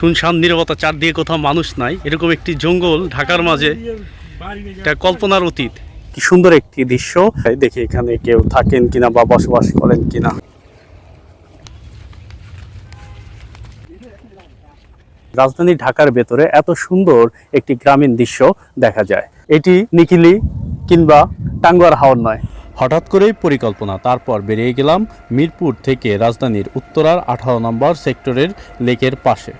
শুনশান নিরবতা চারদিকে কোথাও মানুষ নাই। এরকম একটি জঙ্গল ঢাকার মাঝে। এটা কল্পনার অতীত। কি সুন্দর একটি দৃশ্য। দেখি এখানে কেউ থাকেন কিনা বা বসবাস করেন কিনা। রাজধানী ঢাকার ভেতরে এত সুন্দর একটি গ্রামীণ দৃশ্য দেখা যায়। এটি নিকিলি কিংবা টাঙ্গুয়ার হাওর নয়। হঠাৎ করেই পরিকল্পনা। তারপর বেরিয়ে গেলাম মিরপুর থেকে রাজধানীর উত্তরার আঠারো নম্বর সেক্টরের লেকের পাশে।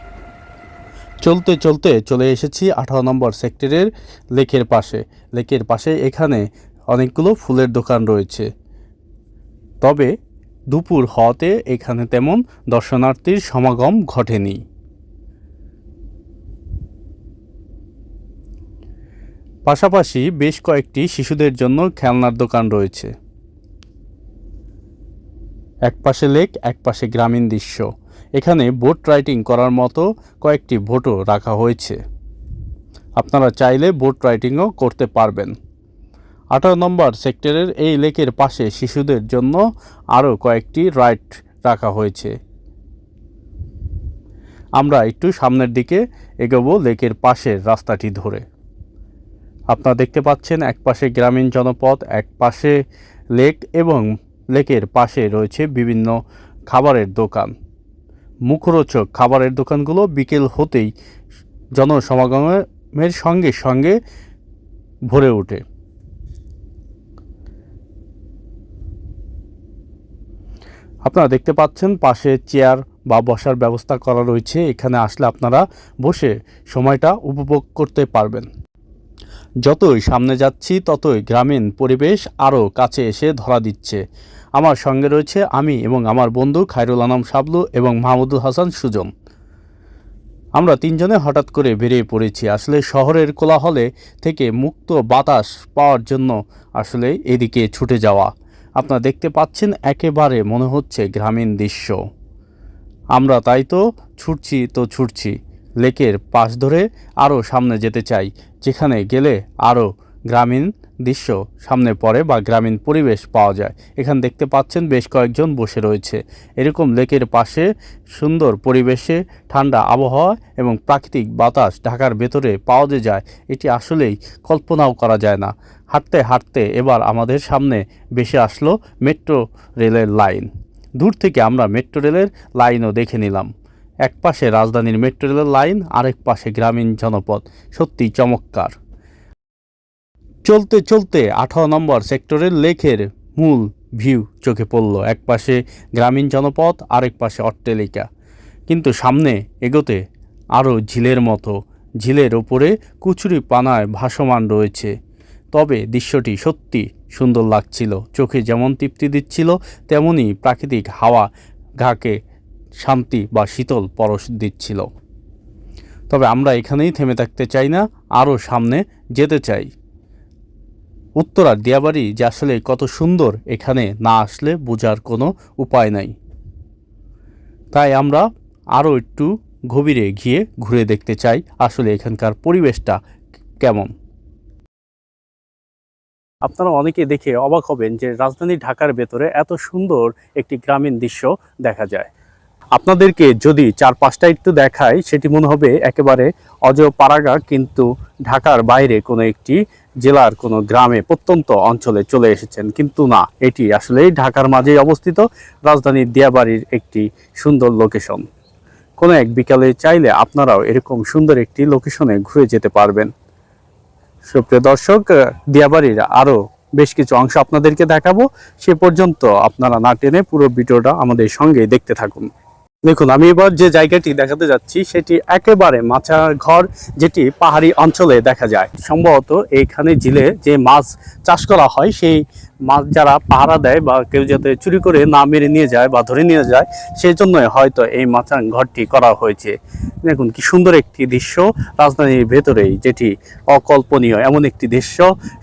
চলতে চলতে চলে এসেছি আঠারো নম্বর সেক্টরের লেকের পাশে। লেকের পাশে এখানে অনেকগুলো ফুলের দোকান রয়েছে। তবে দুপুর হওয়াতে এখানে তেমন দর্শনার্থীর সমাগম ঘটেনি। পাশাপাশি বেশ কয়েকটি শিশুদের জন্য খেলনার দোকান রয়েছে। এক পাশে লেক, এক পাশে গ্রামীণ দৃশ্য। এখানে বোট রাইডিং করার মতো কয়েকটি বোটও রাখা হয়েছে। আপনারা চাইলে বোট রাইডিংও করতে পারবেন। আঠারো নম্বর সেক্টরের এই লেকের পাশে শিশুদের জন্য আরও কয়েকটি রাইড রাখা হয়েছে। আমরা একটু সামনের দিকে এগোবো লেকের পাশের রাস্তাটি ধরে। আপনারা দেখতে পাচ্ছেন এক পাশে গ্রামীণ জনপদ এক পাশে লেক এবং লেকের পাশে রয়েছে বিভিন্ন খাবারের দোকান। মুখরোচক খাবারের দোকানগুলো বিকেল হতেই জনসমাগমের সঙ্গে সঙ্গে ভরে ওঠে। আপনারা দেখতে পাচ্ছেন পাশে চেয়ার বা বসার ব্যবস্থা করা রয়েছে। এখানে আসলে আপনারা বসে সময়টা উপভোগ করতে পারবেন। যতই সামনে যাচ্ছি, ততই গ্রামীণ পরিবেশ আরও কাছে এসে ধরা দিচ্ছে। আমার সঙ্গে রয়েছে আমি এবং আমার বন্ধু খায়রুল আনাম সাবলু এবং মাহমুদুল হাসান সুজন। আমরা তিনজনে হঠাৎ করে বেরিয়ে পড়েছি। আসলে শহরের কোলাহলে থেকে মুক্ত বাতাস পাওয়ার জন্য আসলে এদিকে ছুটে যাওয়া। আপনারা দেখতে পাচ্ছেন একেবারে মনে হচ্ছে গ্রামীণ দৃশ্য। আমরা তাই তো ছুটছি তো ছুটছি। লেকের পাশ ধরে আরও সামনে যেতে চাই, যেখানে গেলে আরও গ্রামীণ দৃশ্য সামনে পড়ে বা গ্রামীণ পরিবেশ পাওয়া যায়। এখানে দেখতে পাচ্ছেন বেশ কয়েকজন বসে রয়েছে। এরকম লেকের পাশে সুন্দর পরিবেশে ঠান্ডা আবহাওয়া এবং প্রাকৃতিক বাতাস ঢাকার ভেতরে পাওয়া যে যায়, এটি আসলেই কল্পনাও করা যায় না। হাঁটতে হাঁটতে এবার আমাদের সামনে বেশি আসলো মেট্রো রেলের লাইন। দূর থেকে আমরা মেট্রো রেলের লাইনও দেখে নিলাম। এক পাশে রাজধানীর মেট্রো রেলের লাইন আরেক পাশে গ্রামীণ জনপদ। সত্যি চমৎকার। চলতে চলতে আঠারো নম্বর সেক্টরের লেখের মূল ভিউ চোখে পড়ল। এক পাশে গ্রামীণ জনপদ, আরেক পাশে অট্টালিকা। কিন্তু সামনে এগোতে আরও ঝিলের মতো। ঝিলের ওপরে কুচুরি পানায় ভাসমান রয়েছে। তবে দৃশ্যটি সত্যি সুন্দর লাগছিল। চোখে যেমন তৃপ্তি দিচ্ছিল তেমনই প্রাকৃতিক হাওয়া ঘাকে শান্তি বা শীতল পরশ দিচ্ছিল। তবে আমরা এখানেই থেমে থাকতে চাই না, আরও সামনে যেতে চাই। উত্তরার দিয়াবাড়ি যে আসলে কত সুন্দর, এখানে না আসলে বোঝার কোনো উপায় নাই। তাই আমরা আরও একটু গভীরে গিয়ে ঘুরে দেখতে চাই আসলে এখানকার পরিবেশটা কেমন। আপনারা অনেকে দেখে অবাক হবেন যে রাজধানী ঢাকার ভেতরে এত সুন্দর একটি গ্রামীণ দৃশ্য দেখা যায়। আপনাদেরকে যদি চার পাঁচটা একটু দেখায় সেটি মনে হবে একেবারে অজপাড়াগা, কিন্তু ঢাকার বাইরে কোনো একটি জেলার কোনো গ্রামে প্রত্যন্ত অঞ্চলে চলে এসেছেন। কিন্তু না, এটি আসলে ঢাকার মাঝেই অবস্থিত, রাজধানীর দিয়াবাড়ির একটি সুন্দর লোকেশন কোনো এক বিকালে চাইলে আপনারাও এরকম সুন্দর একটি লোকেশনে ঘুরে যেতে পারবেন। সুপ্রিয় দর্শক, দিয়াবাড়ির আরও বেশ কিছু অংশ আপনাদেরকে দেখাবো। সে পর্যন্ত আপনারা না টেনে পুরো ভিডিওটা আমাদের সঙ্গে দেখতে থাকুন। দেখুন, আমি এবার যে জায়গাটি দেখাতে যাচ্ছি, সেটি একেবারে মাছা ঘর, যেটি পাহাড়ি অঞ্চলে দেখা যায়। সম্ভবত এইখানে ঝিলে যে মাছ চাষ করা হয়, সেই মাছ যারা পাহারা দেয় বা কেউ যাতে চুরি করে না মেরে নিয়ে যায় বা ধরে নিয়ে যায় সেই জন্যই হয়তো এই মাচাং ঘরটি করা হয়েছে। দেখুন, কি সুন্দর একটি দৃশ্য। রাজধানীর ভেতরেই যেটি অকল্পনীয়, এমন একটি দৃশ্য।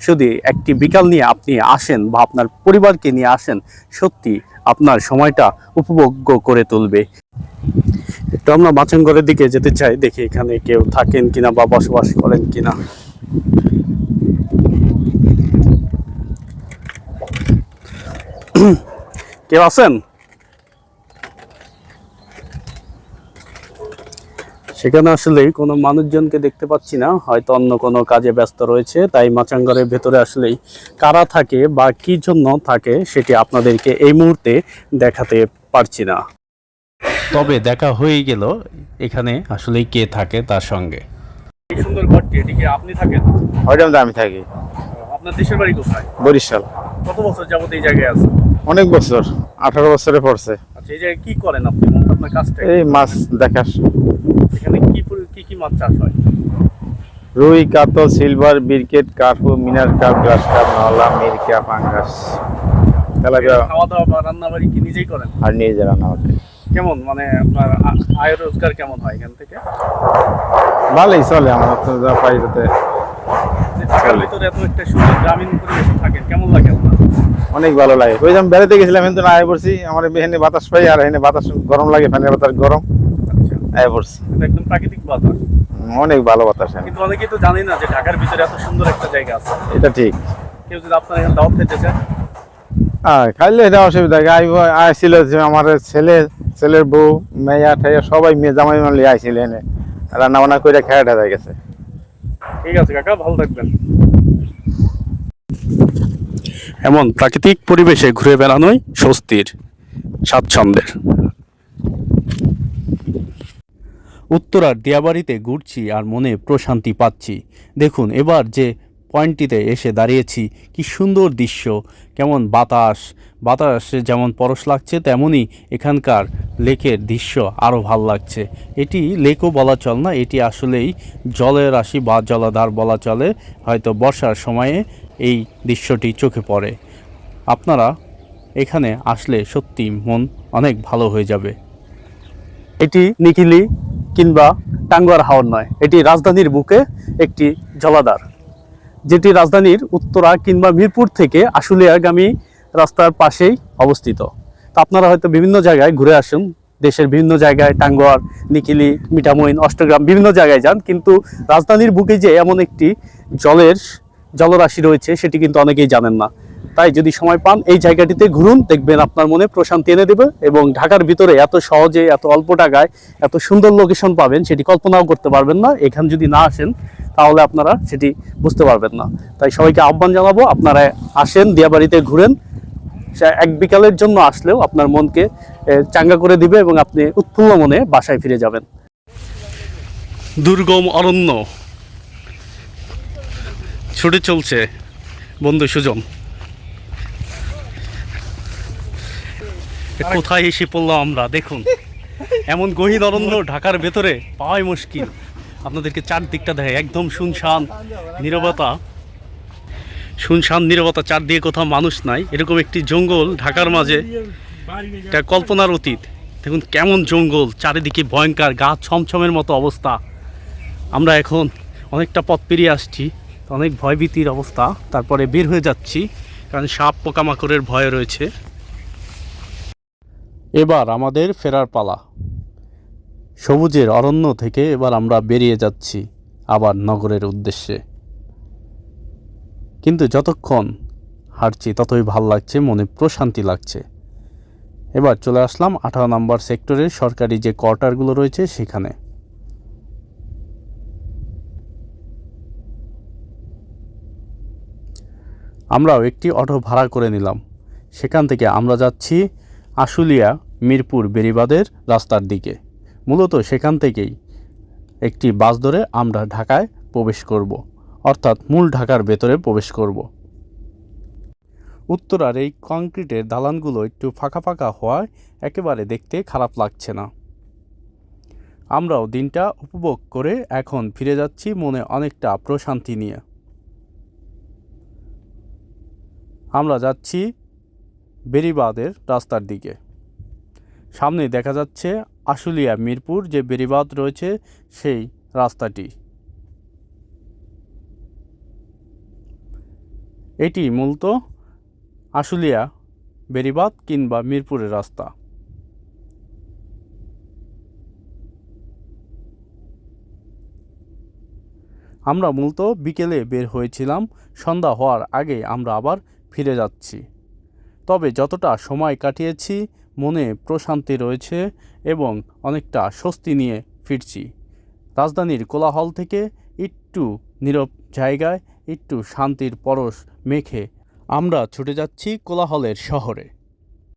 শুধু একটি বিকাল নিয়ে আপনি আসেন বা আপনার পরিবারকে নিয়ে আসেন, সত্যি আপনার সময়টা উপভোগ্য করে তুলবে। একটু আমরা মাচাঙ্গরের দিকে যেতে চাই, দেখি এখানে কেউ থাকেন কিনা বা বসবাস করেন কিনা। কেউ আছেন? সেখানে আসলে কোনো মানুষজনকে দেখতে পাচ্ছি না, হয়তো অন্য কোনো কাজে ব্যস্ত রয়েছে, তাই মাচাঙ্গরের ভেতরে আসলেই কারা থাকে বা কি জন্য থাকে সেটি আপনাদেরকে এই মুহূর্তে দেখাতে পারছি না। তবে দেখা হয়ে গেল এখানে আসলেই কে থাকে তার সঙ্গে। এই সুন্দর ঘরটি এটিকে আপনি থাকেন? ওইটার আমি থাকি। আপনার দেশের বাড়ি কোথায়? বরিশাল। কত বছর যাবত এই জায়গায় আছে অনেক বছর আঠারো বছরে পড়ছে। আচ্ছা এই জায়গায় কি করেন আপনি? আপনার কাজটা? এই মাছ দেখার। এখানে কি কি কি মাছ চাষ হয়? রুই কাতল সিলভার বিরকেট কার্পু মিনার কাপ গ্লাস কাপ নলা মিরকা পাঙ্গাস। তেলাপিয়া খাওয়া দাওয়া বা রান্না বাড়ি কি নিজেই করেন? আর নিয়ে যা রান্না কেমন? মানে আপনার আয় রোজগার কেমন হয় এখান থেকে? ভালোই চলে আমার তো যা পাই তাতে। ঢাকার ভিতরে এত একটা সুন্দর গ্রামীণ পরিবেশে থাকেন কেমন লাগে আপনার? অনেক ভালো লাগে। ওই আমি বেড়াতে গেছিলাম কিন্তু না আয় পড়ছি। আমার এখানে বাতাস পাই আর এখানে বাতাস গরম লাগে ফ্যানের বাতাস গরম। আচ্ছা। আয় পড়ছি। এটা একদম প্রাকৃতিক বাতাস। অনেক ভালো বাতাস। কিন্তু অনেকেই তো জানে না যে ঢাকার ভিতরে এত সুন্দর একটা জায়গা আছে। এটা ঠিক। কেউ যদি আপনার এখানে দাওয়াত খেতে চায়? হ্যাঁ খাইলে এটা অসুবিধা। আইব আইছিল যে আমার ছেলে ছেলের বউ মেয়া ঠাইয়া সবাই মেয়ে জামাই মানলি আইছিল এনে। রান্না বান্না করে খেয়ে ঠেয়া গেছে। ঠিক আছে কাকা ভালো থাকবেন। এমন প্রাকৃতিক পরিবেশে ঘুরে বেড়ানোই স্বস্তির স্বাচ্ছন্দ্যের। উত্তরার দিয়াবাড়িতে ঘুরছি আর মনে প্রশান্তি পাচ্ছি। দেখুন এবার যে পয়েন্টটিতে এসে দাঁড়িয়েছি কি সুন্দর দৃশ্য। কেমন বাতাস বাতাসে যেমন পরশ লাগছে তেমনই এখানকার লেকের দৃশ্য আরও ভালো লাগছে। এটি লেকও বলা চল না, এটি আসলেই জলের রাশি বা জলাধার বলা চলে। হয়তো বর্ষার সময়ে এই দৃশ্যটি চোখে পড়ে। আপনারা এখানে আসলে সত্যি মন অনেক ভালো হয়ে যাবে। এটি নিকিলি কিংবা টাঙ্গুয়ার হাওর নয়, এটি রাজধানীর বুকে একটি জলাধার। যেটি রাজধানীর উত্তরা কিংবা মিরপুর থেকে আশুলিয়াগামী রাস্তার পাশেই অবস্থিত। তা আপনারা হয়তো বিভিন্ন জায়গায় ঘুরে আসুন। দেশের বিভিন্ন জায়গায় টাঙ্গুয়ার নিকিলি মিঠামইন, অষ্টগ্রাম বিভিন্ন জায়গায় যান। কিন্তু রাজধানীর বুকে যে এমন একটি জলের জলরাশি রয়েছে, সেটি কিন্তু অনেকেই জানেন না। তাই যদি সময় পান, এই জায়গাটিতে ঘুরুন, দেখবেন আপনার মনে প্রশান্তি এনে দেবে এবং ঢাকার ভিতরে এত সহজে, এত অল্প টাকায়, এত সুন্দর লোকেশন পাবেন, সেটি কল্পনাও করতে পারবেন না। এখানে যদি না আসেন, তাহলে আপনারা সেটি বুঝতে পারবেন না। তাই সবাইকে আহ্বান জানাব, আপনারা আসেন, দিয়াবাড়িতে ঘুরেন। এক বিকালের জন্য আসলেও আপনার মনকে চাঙ্গা করে দিবে এবং আপনি উৎফুল্ল মনে বাসায় ফিরে যাবেন। দুর্গম অরণ্য। ছুটে চলছে বন্ধু সুজন। কোথায় এসে পড়লাম আমরা? দেখুন এমন গহীন অরণ্য ঢাকার ভেতরে পাওয়াই মুশকিল। আপনাদেরকে চারদিকটা দেখে একদম শুনশান নীরবতা। শুনশান নীরবতা চারদিকে কোথাও মানুষ নাই। এরকম একটি জঙ্গল ঢাকার মাঝে। এটা কল্পনার অতীত। দেখুন কেমন জঙ্গল, চারিদিকে ভয়ঙ্কর গা ছমছমের মতো অবস্থা। আমরা এখন অনেকটা পথ পেরিয়ে আসছি, অনেক ভয়ভীতির অবস্থা। তারপরে বের হয়ে যাচ্ছি, কারণ সাপ পোকামাকড়ের ভয় রয়েছে। এবার আমাদের ফেরার পালা। সবুজের অরণ্য থেকে এবার আমরা বেরিয়ে যাচ্ছি, আবার নগরের উদ্দেশ্যে। কিন্তু যতক্ষণ হাঁটছি, ততই ভালো লাগছে, মনে প্রশান্তি লাগছে। এবার চলে আসলাম আঠারো নম্বর সেক্টরের সরকারি যে কোয়ার্টারগুলো রয়েছে সেখানে। আমরাও একটি অটো ভাড়া করে নিলাম। সেখান থেকে আমরা যাচ্ছি আশুলিয়া, মিরপুর বেরিবাদের রাস্তার দিকে। মূলত সেখান থেকেই একটি বাস ধরে আমরা ঢাকায় প্রবেশ করব। অর্থাৎ মূল ঢাকার ভেতরে প্রবেশ করব। উত্তরার এই কংক্রিটের দালানগুলো একটু ফাঁকা ফাঁকা হওয়ায় একেবারে দেখতে খারাপ লাগছে না। আমরাও দিনটা উপভোগ করে এখন ফিরে যাচ্ছি মনে অনেকটা প্রশান্তি নিয়ে। আমরা যাচ্ছি বেরিবাদের রাস্তার দিকে। সামনে দেখা যাচ্ছে আশুলিয়া মিরপুর যে বেরিবাদ রয়েছে সেই রাস্তাটি। এটি মূলত আশুলিয়া, বেরিবাদ কিংবা মিরপুরের রাস্তা। আমরা মূলত বিকেলে বের হয়েছিলাম, সন্ধ্যা হওয়ার আগে আমরা আবার ফিরে যাচ্ছি। তবে যতটা সময় কাটিয়েছি, মনে প্রশান্তি রয়েছে এবং অনেকটা স্বস্তি নিয়ে ফিরছি। রাজধানীর কোলাহল থেকে একটু নীরব জায়গায় একটু শান্তির পরশ মেখে আমরা ছুটে যাচ্ছি কোলাহলের শহরে।